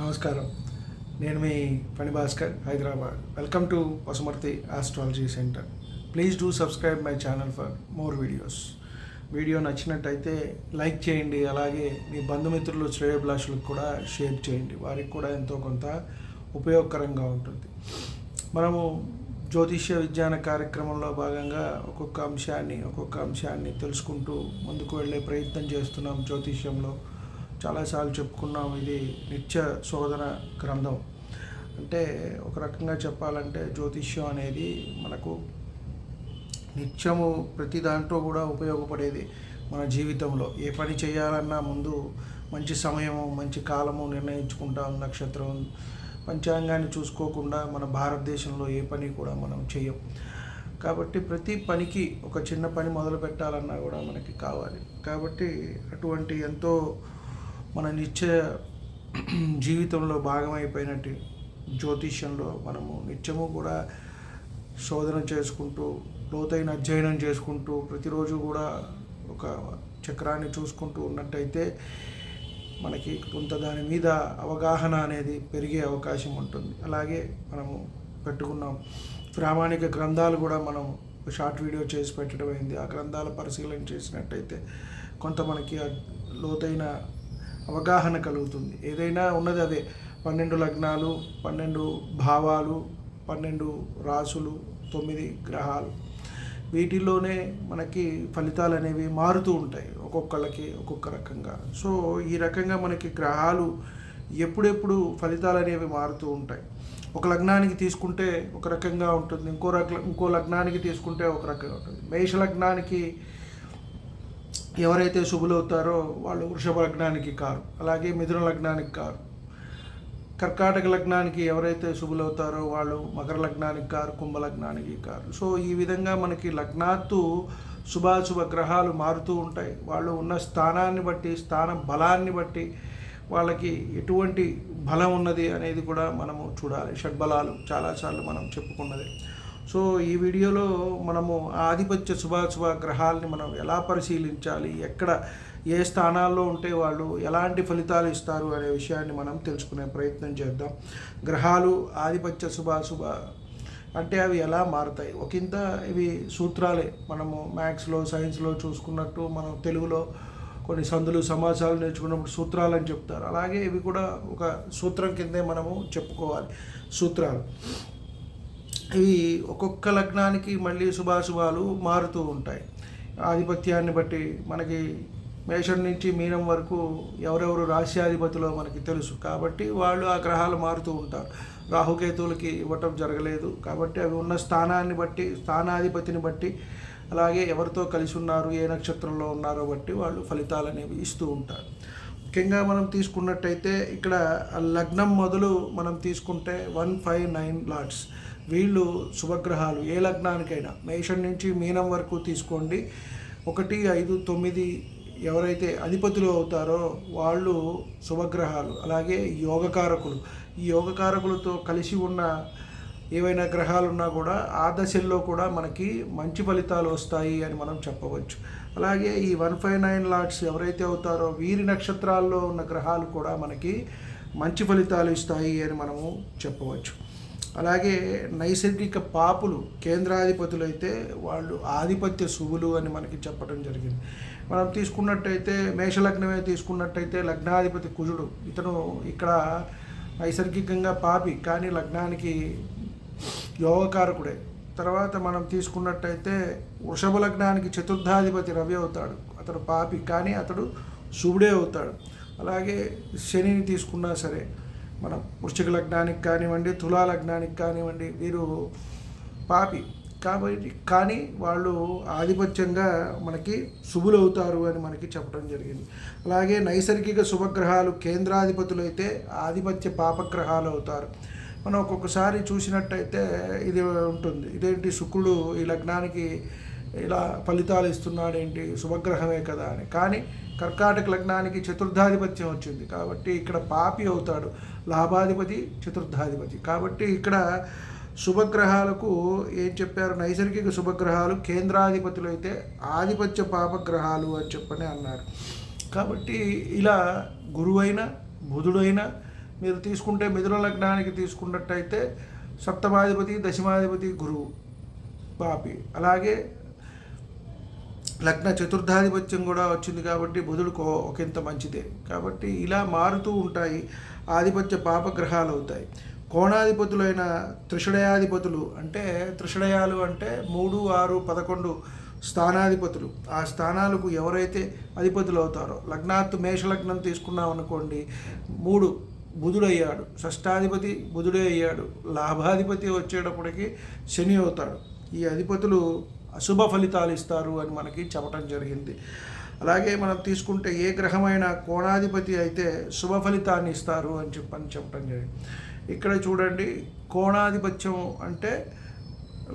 నమస్కారం. నేను మీ పని Bhaskar Hyderabad. Welcome to Pasumarthi astrology centre. Please do subscribe my channel for more videos. Video నచ్చినట్టయితే like చేయండి అలాగే మీ బంధుమిత్రులు శ్రేయభిలాషులకు కూడా షేర్ చేయండి. వారికి కూడా ఎంతో కొంత ఉపయోగకరంగా ఉంటుంది. మనము జ్యోతిష్య విజ్ఞాన కార్యక్రమంలో భాగంగా ఒక్కొక్క అంశాన్ని ఒక్కొక్క అంశాన్ని తెలుసుకుంటూ ముందుకు వెళ్ళే ప్రయత్నం చేస్తున్నాం జ్యోతిష్యంలో. చాలాసార్లు చెప్పుకున్నాం ఇది నిత్య శోధన గ్రంథం. అంటే ఒక రకంగా చెప్పాలంటే జ్యోతిష్యం అనేది మనకు నిత్యము ప్రతి దాంట్లో కూడా ఉపయోగపడేది మన జీవితంలో. ఏ పని చేయాలన్నా ముందు మంచి సమయము మంచి కాలము నిర్ణయించుకుంటాం నక్షత్రం. పంచాంగాన్ని చూసుకోకుండా మన భారతదేశంలో ఏ పని కూడా మనం చేయం కాబట్టి ప్రతి పనికి ఒక చిన్న పని మొదలు పెట్టాలన్నా కూడా మనకి కావాలి. కాబట్టి అటువంటి ఎంతో మన నిత్య జీవితంలో భాగమైపోయినట్టు జ్యోతిష్యంలో మనము నిత్యము కూడా శోధన చేసుకుంటూ లోతైన అధ్యయనం చేసుకుంటూ ప్రతిరోజు కూడా ఒక చక్రాన్ని చూసుకుంటూ ఉన్నట్టయితే మనకి కొంత దాని మీద అవగాహన అనేది పెరిగే అవకాశం ఉంటుంది. అలాగే మనము పెట్టుకున్నాం. ప్రామాణిక గ్రంథాలు కూడా మనం షార్ట్ వీడియో చేసి పెట్టడం అయింది ఆ గ్రంథాల పరిశీలన చేసినట్టయితే కొంత మనకి లోతైన అవగాహన కలుగుతుంది. ఏదైనా ఉన్నది అదే. పన్నెండు లగ్నాలు పన్నెండు భావాలు పన్నెండు రాసులు తొమ్మిది గ్రహాలు. వీటిల్లోనే మనకి ఫలితాలు అనేవి మారుతూ ఉంటాయి. ఒక్కొక్కళ్ళకి ఒక్కొక్క రకంగా. సో ఈ రకంగా మనకి గ్రహాలు ఎప్పుడెప్పుడు ఫలితాలు అనేవి మారుతూ ఉంటాయి. ఒక లగ్నానికి తీసుకుంటే ఒక రకంగా ఉంటుంది. ఇంకో రక ఇంకో లగ్నానికి తీసుకుంటే ఒక రకంగా ఉంటుంది. మేష లగ్నానికి ఎవరైతే శుభులవుతారో వాళ్ళు వృషభ లగ్నానికి కారు అలాగే మిథున లగ్నానికి కారు. కర్కాటక లగ్నానికి ఎవరైతే శుభులవుతారో వాళ్ళు మకర లగ్నానికి కారు కుంభ లగ్నానికి కారు. సో ఈ విధంగా మనకి లగ్నాత్తు శుభాశుభ గ్రహాలు మారుతూ ఉంటాయి. వాళ్ళు ఉన్న స్థానాన్ని బట్టి స్థాన బలాన్ని బట్టి వాళ్ళకి ఎటువంటి బలం ఉన్నది అనేది కూడా మనము చూడాలి. షడ్బలాలు చాలాసార్లు మనం చెప్పుకున్నది. సో ఈ వీడియోలో మనము ఆధిపత్య శుభాశుభ గ్రహాలని మనం ఎలా పరిశీలించాలి ఎక్కడ ఏ స్థానాల్లో ఉంటే వాళ్ళు ఎలాంటి ఫలితాలు ఇస్తారు అనే విషయాన్ని మనం తెలుసుకునే ప్రయత్నం చేద్దాం. గ్రహాలు ఆధిపత్య శుభాశుభ అంటే అవి ఎలా మారుతాయి? ఒకంత ఇవి సూత్రాలే. మనము మ్యాథ్స్లో సైన్స్లో చూసుకున్నట్టు మనం తెలుగులో కొన్ని సందులు సమాసాలు నేర్చుకున్నప్పుడు సూత్రాలు అని చెప్తారు. అలాగే ఇవి కూడా ఒక సూత్రం కిందే మనము చెప్పుకోవాలి. సూత్రాలు. ఇవి ఒక్కొక్క లగ్నానికి మళ్ళీ శుభాశుభాలు మారుతూ ఉంటాయి. ఆధిపత్యాన్ని బట్టి మనకి మేషం నుంచి మీనం వరకు ఎవరెవరు రాశ్యాధిపతిలో మనకి తెలుసు. కాబట్టి వాళ్ళు ఆ గ్రహాలు మారుతూ ఉంటారు. రాహుకేతువులకి ఇవ్వటం జరగలేదు. కాబట్టి అవి ఉన్న స్థానాన్ని బట్టి స్థానాధిపతిని బట్టి అలాగే ఎవరితో కలిసి ఉన్నారు ఏ నక్షత్రంలో ఉన్నారో బట్టి వాళ్ళు ఫలితాలు అనేవి ఇస్తూ ఉంటారు. ముఖ్యంగా మనం తీసుకున్నట్టయితే ఇక్కడ లగ్నం మొదలు మనం తీసుకుంటే వన్ ఫైవ్ నైన్ లాట్స్. వీళ్ళు శుభగ్రహాలు ఏ లగ్నానికైనా. మేషం నుంచి మీనం వరకు తీసుకోండి. ఒకటి ఐదు తొమ్మిది ఎవరైతే అధిపతులు అవుతారో వాళ్ళు శుభగ్రహాలు. అలాగే యోగకారకులు. ఈ యోగకారకులతో కలిసి ఉన్న ఏవైనా గ్రహాలు ఉన్నా కూడా ఆ దశల్లో కూడా మనకి మంచి ఫలితాలు వస్తాయి అని మనం చెప్పవచ్చు. అలాగే ఈ వన్ ఫైవ్ నైన్ లాట్స్ ఎవరైతే అవుతారో వీరి నక్షత్రాల్లో ఉన్న గ్రహాలు కూడా మనకి మంచి ఫలితాలు ఇస్తాయి అని మనము చెప్పవచ్చు. అలాగే నైసర్గిక పాపులు కేంద్రాధిపతులు అయితే వాళ్ళు ఆధిపత్య శుభులు అని మనకి చెప్పడం జరిగింది. మనం తీసుకున్నట్టయితే మేషలగ్నమే తీసుకున్నట్టయితే లగ్నాధిపతి కుజుడు. ఇతను ఇక్కడ నైసర్గికంగా పాపి కానీ లగ్నానికి యోగకారకుడే. తర్వాత మనం తీసుకున్నట్టయితే వృషభ లగ్నానికి చతుర్థాధిపతి రవి అవుతాడు. అతడు పాపి కానీ అతడు శుభుడే అవుతాడు. అలాగే శనిని తీసుకున్నా సరే మనం వృశ్చిక లగ్నానికి కానివ్వండి తులా లగ్నానికి కానివ్వండి వీరు పాపి. కాబట్టి కానీ వాళ్ళు ఆధిపత్యంగా మనకి శుభులు అవుతారు అని మనకి చెప్పడం జరిగింది. అలాగే నైసర్గిక శుభగ్రహాలు కేంద్రాధిపతులు అయితే ఆధిపత్య పాపగ్రహాలు అవుతారు. మనం ఒక్కొక్కసారి చూసినట్టయితే ఇది ఉంటుంది. ఇదేంటి శుక్రుడు ఈ లగ్నానికి ఇలా ఫలితాలు ఇస్తున్నాడు ఏంటి శుభగ్రహమే కదా అని. కానీ కర్కాటక లగ్నానికి చతుర్థాధిపత్యం వచ్చింది. కాబట్టి ఇక్కడ పాపి అవుతాడు. లాభాధిపతి చతుర్థాధిపతి. కాబట్టి ఇక్కడ శుభగ్రహాలకు ఏం చెప్పారు? నైసర్గిక శుభగ్రహాలు కేంద్రాధిపతులు అయితే ఆధిపత్య పాపగ్రహాలు అని చెప్పని అన్నారు. కాబట్టి ఇలా గురువైన బుధుడైన మీరు తీసుకుంటే మిథున లగ్నానికి తీసుకున్నట్టయితే సప్తమాధిపతి దశమాధిపతి గురువు పాపి. అలాగే లగ్న చతుర్థాధిపత్యం కూడా వచ్చింది కాబట్టి బుధుడు కో ఒకంత మంచిదే. కాబట్టి ఇలా మారుతూ ఉంటాయి ఆధిపత్య పాపగ్రహాలు అవుతాయి. కోణాధిపతులైన త్రిషడయాధిపతులు అంటే త్రిషడయాలు అంటే మూడు ఆరు పదకొండు స్థానాధిపతులు. ఆ స్థానాలకు ఎవరైతే అధిపతులు అవుతారో లగ్నాత్తు మేషలగ్నం తీసుకున్నాం అనుకోండి మూడు బుధుడయ్యాడు. షష్టాధిపతి బుధుడే అయ్యాడు లాభాధిపతి వచ్చేటప్పటికి శని అవుతాడు. ఈ అధిపతులు అశుభ ఫలితాలు ఇస్తారు అని మనకి చెప్పడం జరిగింది. అలాగే మనం తీసుకుంటే ఏ గ్రహమైన కోణాధిపతి అయితే శుభ ఫలితాన్ని ఇస్తారు అని చెప్పని చెప్పడం జరిగింది. ఇక్కడ చూడండి కోణాధిపత్యం అంటే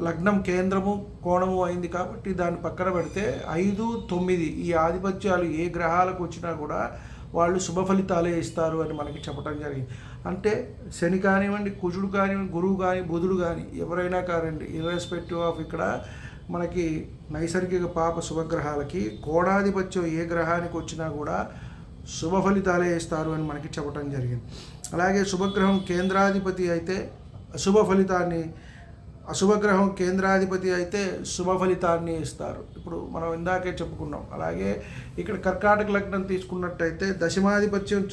లగ్నం కేంద్రము కోణము అయింది కాబట్టి దాన్ని పక్కన పెడితే ఐదు తొమ్మిది ఈ ఆధిపత్యాలు ఏ గ్రహాలకు వచ్చినా కూడా వాళ్ళు శుభ ఫలితాలే ఇస్తారు అని మనకి చెప్పడం జరిగింది. అంటే శని కానివ్వండి కుజుడు కానివ్వండి గురువు కానీ బుధుడు కానీ ఎవరైనా కానివ్వండి ఇర్రెస్పెక్టివ్ ఆఫ్ ఇక్కడ మనకి నైసర్గిక పాప శుభగ్రహాలకి కోడాధిపత్యం ఏ గ్రహానికి వచ్చినా కూడా శుభ ఫలితాలే ఇస్తారు అని మనకి చెప్పడం జరిగింది. అలాగే శుభగ్రహం కేంద్రాధిపతి అయితే అశుభ ఫలితాన్ని అశుభగ్రహం కేంద్రాధిపతి అయితే శుభ ఫలితాన్ని ఇస్తారు. ఇప్పుడు మనం ఇందాకే చెప్పుకున్నాం. అలాగే ఇక్కడ కర్కాటక లగ్నం తీసుకున్నట్టయితే దశమాధిపత్యం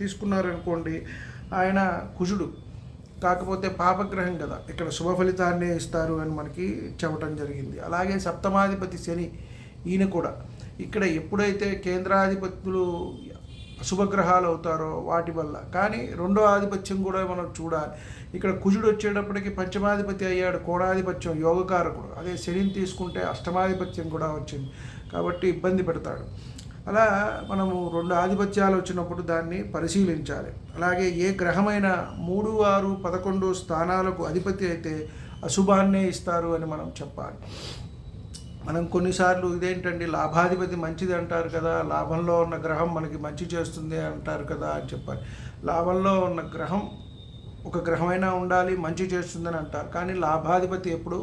తీసుకున్నారనుకోండి ఆయన కుజుడు. కాకపోతే పాపగ్రహం కదా ఇక్కడ శుభ ఫలితాన్నే ఇస్తారు అని మనకి చెప్పటం జరిగింది. అలాగే సప్తమాధిపతి శని ఈయన కూడా. ఇక్కడ ఎప్పుడైతే కేంద్రాధిపతులు శుభగ్రహాలు అవుతారో వాటి వల్ల. కానీ రెండో ఆధిపత్యం కూడా మనం చూడాలి. ఇక్కడ కుజుడు వచ్చేటప్పటికి పంచమాధిపతి అయ్యాడు కోడాధిపత్యం యోగకారకుడు. అదే శనిని తీసుకుంటే అష్టమాధిపత్యం కూడా వచ్చింది. కాబట్టి ఇబ్బంది పెడతాడు. అలా మనము రెండు ఆధిపత్యాలు వచ్చినప్పుడు దాన్ని పరిశీలించాలి. అలాగే ఏ గ్రహమైన మూడు ఆరు పదకొండు స్థానాలకు అధిపతి అయితే అశుభాన్నే ఇస్తారు అని మనం చెప్పాలి. మనం కొన్నిసార్లు ఇదేంటండి లాభాధిపతి మంచిది అంటారు కదా లాభంలో ఉన్న గ్రహం మనకి మంచి చేస్తుంది అంటారు కదా అని చెప్పాలి. లాభంలో ఉన్న గ్రహం ఒక గ్రహమైనా ఉండాలి మంచి చేస్తుందని అంటారు. కానీ లాభాధిపతి ఎప్పుడు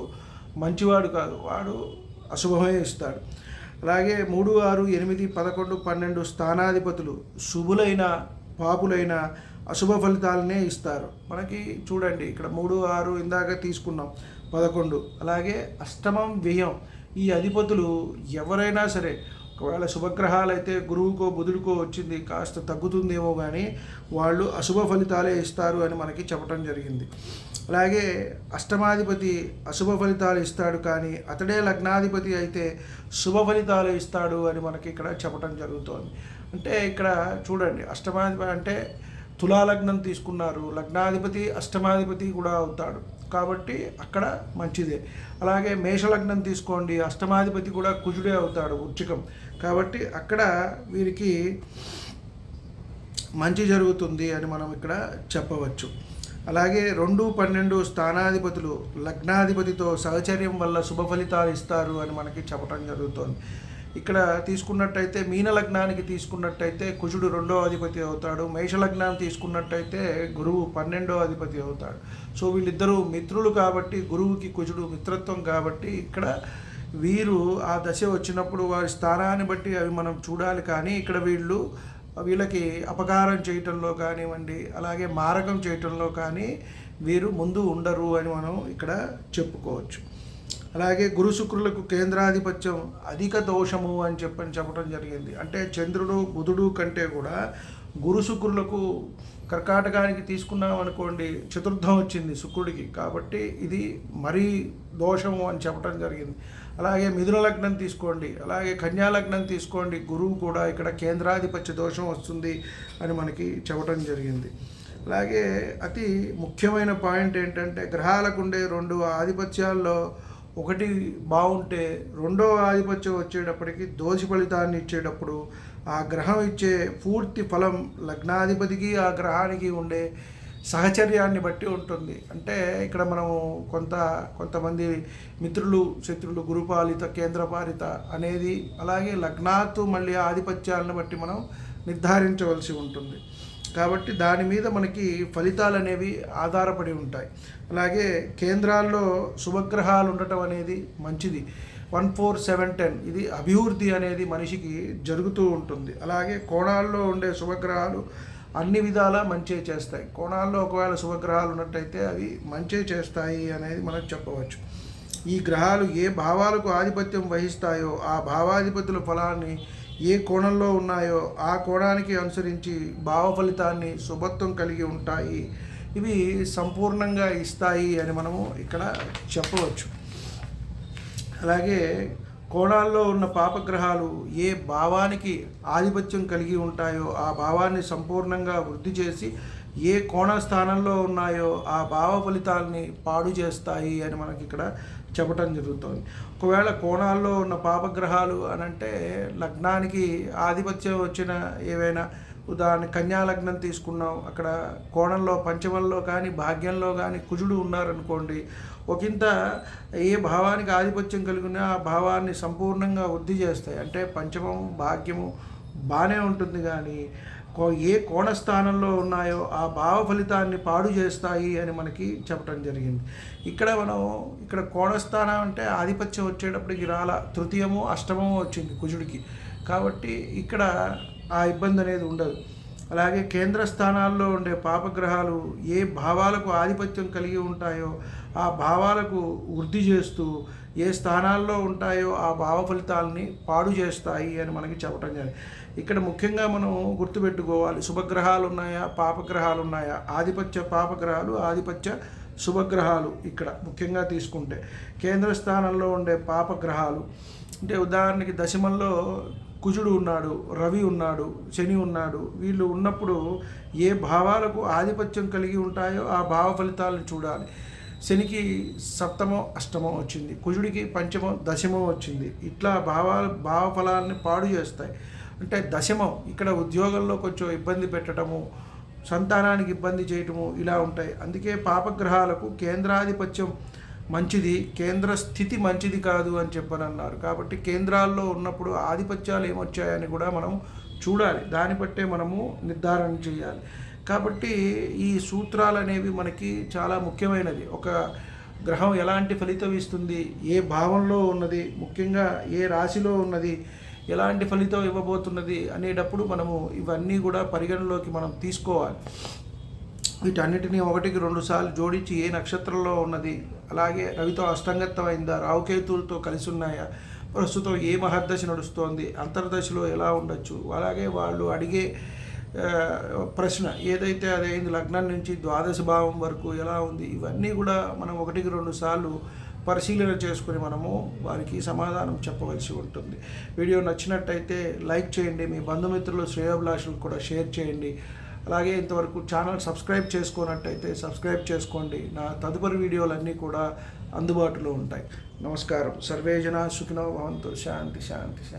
మంచివాడు కాదు వాడు అశుభమే ఇస్తాడు. అలాగే మూడు ఆరు ఎనిమిది పదకొండు పన్నెండు స్థానాధిపతులు శుభులైన పాపులైన అశుభ ఫలితాలనే ఇస్తారు. మనకి చూడండి ఇక్కడ మూడు ఆరు ఇందాక తీసుకున్నాం పదకొండు. అలాగే అష్టమం వ్యయం. ఈ అధిపతులు ఎవరైనా సరే ఒకవేళ శుభగ్రహాలు అయితే గురువుకో బుధుడికో వచ్చింది కాస్త తగ్గుతుందేమో కానీ వాళ్ళు అశుభ ఫలితాలే ఇస్తారు అని మనకి చెప్పడం జరిగింది. అలాగే అష్టమాధిపతి అశుభ ఫలితాలు ఇస్తాడు కానీ అతడే లగ్నాధిపతి అయితే శుభ ఫలితాలు ఇస్తాడు అని మనకి ఇక్కడ చెప్పడం జరుగుతోంది. అంటే ఇక్కడ చూడండి అష్టమాధిపతి అంటే తులాలగ్నం తీసుకున్నారు లగ్నాధిపతి అష్టమాధిపతి కూడా అవుతాడు. కాబట్టి అక్కడ మంచిదే. అలాగే మేషలగ్నం తీసుకోండి. అష్టమాధిపతి కూడా కుజుడే అవుతాడు వృచ్చికం కాబట్టి అక్కడ వీరికి మంచి జరుగుతుంది అని మనం ఇక్కడ చెప్పవచ్చు. అలాగే రెండు పన్నెండు స్థానాధిపతులు లగ్నాధిపతితో సహచర్యం వల్ల శుభ ఫలితాలు ఇస్తారు అని మనకి చెప్పడం జరుగుతుంది. ఇక్కడ తీసుకున్నట్టయితే మీన లగ్నానికి తీసుకున్నట్టయితే కుజుడు రెండో అధిపతి అవుతాడు మేష లగ్నం తీసుకున్నట్టయితే గురువు పన్నెండో అధిపతి అవుతాడు. సో వీళ్ళిద్దరూ మిత్రులు కాబట్టి గురువుకి కుజుడు మిత్రత్వం కాబట్టి ఇక్కడ వీరు ఆ దశ వచ్చినప్పుడు వారి స్థానాన్ని బట్టి అవి మనం చూడాలి. కానీ ఇక్కడ వీళ్ళు వీళ్ళకి అపకారం చేయటంలో కానివ్వండి అలాగే మారకం చేయటంలో కానీ వీరు ముందు ఉండరు అని మనం ఇక్కడ చెప్పుకోవచ్చు. అలాగే గురు శుక్రులకు కేంద్రాధిపత్యం అధిక దోషము అని చెప్పని చెప్పడం జరిగింది. అంటే చంద్రుడు బుధుడు కంటే కూడా గురు శుక్రులకు కర్కాటకానికి తీసుకున్నాం అనుకోండి చతుర్థం వచ్చింది శుక్రుడికి. కాబట్టి ఇది మరీ దోషము అని చెప్పడం జరిగింది. అలాగే మిథున లగ్నం తీసుకోండి అలాగే కన్యా లగ్నం తీసుకోండి. గురువు కూడా ఇక్కడ కేంద్రాధిపత్య దోషం వస్తుంది అని మనకి చెప్పడం జరిగింది. అలాగే అతి ముఖ్యమైన పాయింట్ ఏంటంటే గ్రహాలకు ఉండే రెండు ఆధిపత్యాల్లో ఒకటి బాగుంటే రెండో ఆధిపత్యం వచ్చేటప్పటికి దోషి ఫలితాన్ని ఇచ్చేటప్పుడు ఆ గ్రహం ఇచ్చే పూర్తి ఫలం లగ్నాధిపతికి ఆ గ్రహానికి ఉండే సహచర్యాన్ని బట్టి ఉంటుంది. అంటే ఇక్కడ మనము కొంత కొంతమంది మిత్రులు శత్రులు గురుపాలిత కేంద్రపాలిత అనేది అలాగే లగ్నాత్తు మళ్ళీ ఆధిపత్యాలను బట్టి మనం నిర్ధారించవలసి ఉంటుంది. కాబట్టి దాని మీద మనకి ఫలితాలు అనేవి ఆధారపడి ఉంటాయి. అలాగే కేంద్రాల్లో శుభగ్రహాలు ఉండటం అనేది మంచిది. వన్ ఫోర్ సెవెన్ టెన్ ఇది అభివృద్ధి అనేది మనిషికి జరుగుతూ ఉంటుంది. అలాగే కోణాల్లో ఉండే శుభగ్రహాలు అన్ని విధాలా మంచి చేస్తాయి. కోణాల్లో ఒకవేళ శుభగ్రహాలు ఉన్నట్టయితే అవి మంచి చేస్తాయి అనేది మనం చెప్పవచ్చు. ఈ గ్రహాలు ఏ భావాలకు ఆధిపత్యం వహిస్తాయో ఆ భావాధిపతుల ఫలాన్ని ఏ కోణంలో ఉన్నాయో ఆ కోణానికి అనుసరించి భావ ఫలితాన్ని శుభత్వం కలిగి ఉంటాయి. ఇవి సంపూర్ణంగా ఇస్తాయి అని మనము ఇక్కడ చెప్పవచ్చు. అలాగే కోణాల్లో ఉన్న పాపగ్రహాలు ఏ భావానికి ఆధిపత్యం కలిగి ఉంటాయో ఆ భావాన్ని సంపూర్ణంగా వృద్ధి చేసి ఏ కోణ స్థానంలో ఉన్నాయో ఆ భావ ఫలితాలని పాడు చేస్తాయి అని మనకి ఇక్కడ చెప్పటం జరుగుతుంది. ఒకవేళ కోణాల్లో ఉన్న పాపగ్రహాలు అని అంటే లగ్నానికి ఆధిపత్యం వచ్చిన ఏవైనా ఉదాహరణ కన్యా లగ్నం తీసుకున్నాం అక్కడ కోణంలో పంచమంలో కానీ భాగ్యంలో కానీ కుజుడు ఉన్నారనుకోండి ఒకంత ఏ భావానికి ఆధిపత్యం కలిగినా ఆ భావాన్ని సంపూర్ణంగా వృద్ధి చేస్తాయి. అంటే పంచమం భాగ్యము బాగానే ఉంటుంది కానీ ఏ కోణ స్థానంలో ఉన్నాయో ఆ భావ ఫలితాన్ని పాడు చేస్తాయి అని మనకి చెప్పడం జరిగింది. ఇక్కడ మనం ఇక్కడ కోణస్థానం అంటే ఆధిపత్యం వచ్చేటప్పటికి రాల తృతీయము అష్టమము వచ్చింది కుజుడికి. కాబట్టి ఇక్కడ ఆ ఇబ్బంది అనేది ఉండదు. అలాగే కేంద్ర స్థానాల్లో ఉండే పాపగ్రహాలు ఏ భావాలకు ఆధిపత్యం కలిగి ఉంటాయో ఆ భావాలకు వృద్ధి చేస్తూ ఏ స్థానాల్లో ఉంటాయో ఆ భావ ఫలితాలని పాడు చేస్తాయి అని మనకి చెప్పటం జరిగింది. ఇక్కడ ముఖ్యంగా మనం గుర్తుపెట్టుకోవాలి. శుభగ్రహాలు ఉన్నాయా పాపగ్రహాలు ఉన్నాయా ఆధిపత్య పాపగ్రహాలు ఆధిపత్య శుభగ్రహాలు ఇక్కడ ముఖ్యంగా తీసుకుంటే. కేంద్ర స్థానంలో ఉండే పాపగ్రహాలు. అంటే ఉదాహరణకి దశమంలో కుజుడు ఉన్నాడు రవి ఉన్నాడు శని ఉన్నాడు. వీళ్ళు ఉన్నప్పుడు ఏ భావాలకు ఆధిపత్యం కలిగి ఉంటాయో ఆ భావ ఫలితాలను చూడాలి. శనికి సప్తమో అష్టమో వచ్చింది. కుజుడికి పంచమో దశమో వచ్చింది. ఇట్లా భావాలు భావఫలాలని పాడు చేస్తాయి. అంటే దశమం. ఇక్కడ ఉద్యోగంలో కొంచెం ఇబ్బంది పెట్టడము సంతానానికి ఇబ్బంది చేయటము ఇలా ఉంటాయి. అందుకే పాపగ్రహాలకు కేంద్రాధిపత్యం మంచిది కేంద్ర స్థితి మంచిది కాదు అని చెప్పని అన్నారు కాబట్టి కేంద్రాల్లో ఉన్నప్పుడు ఆధిపత్యాలు ఏమొచ్చాయని కూడా మనం చూడాలి. దాన్ని బట్టే మనము నిర్ధారణ చేయాలి. కాబట్టి ఈ సూత్రాలు అనేవి మనకి చాలా ముఖ్యమైనది ఒక గ్రహం ఎలాంటి ఫలితం ఇస్తుంది ఏ భావంలో ఉన్నది ముఖ్యంగా ఏ రాశిలో ఉన్నది ఎలాంటి ఫలితం ఇవ్వబోతున్నది అనేటప్పుడు మనము ఇవన్నీ కూడా పరిగణలోకి మనం తీసుకోవాలి. వీటన్నిటిని ఒకటికి రెండు సార్లు జోడించి ఏ నక్షత్రంలో ఉన్నది అలాగే రవితో అష్టంగత్వం అయిందా రావుకేతువులతో కలిసి ఉన్నాయా ప్రస్తుతం ఏ మహర్దశ నడుస్తోంది అంతర్దశలో ఎలా ఉండొచ్చు అలాగే వాళ్ళు అడిగే ప్రశ్న ఏదైతే అదైంది లగ్నం నుంచి ద్వాదశ భావం వరకు ఎలా ఉంది ఇవన్నీ కూడా మనం ఒకటికి రెండు సార్లు పరిశీలన చేసుకుని మనము వారికి సమాధానం చెప్పవలసి ఉంటుంది. వీడియో నచ్చినట్టయితే లైక్ చేయండి మీ బంధుమిత్రులు శ్రేయోభిలాషులకు కూడా షేర్ చేయండి. అలాగే ఇంతవరకు ఛానల్ సబ్స్క్రైబ్ చేసుకున్నట్టయితే సబ్స్క్రైబ్ చేసుకోండి. నా తదుపరి వీడియోలన్నీ కూడా అందుబాటులో ఉంటాయి. నమస్కారం. సర్వేజన సుఖినో భవంతు. శాంతి శాంతి శాంతి.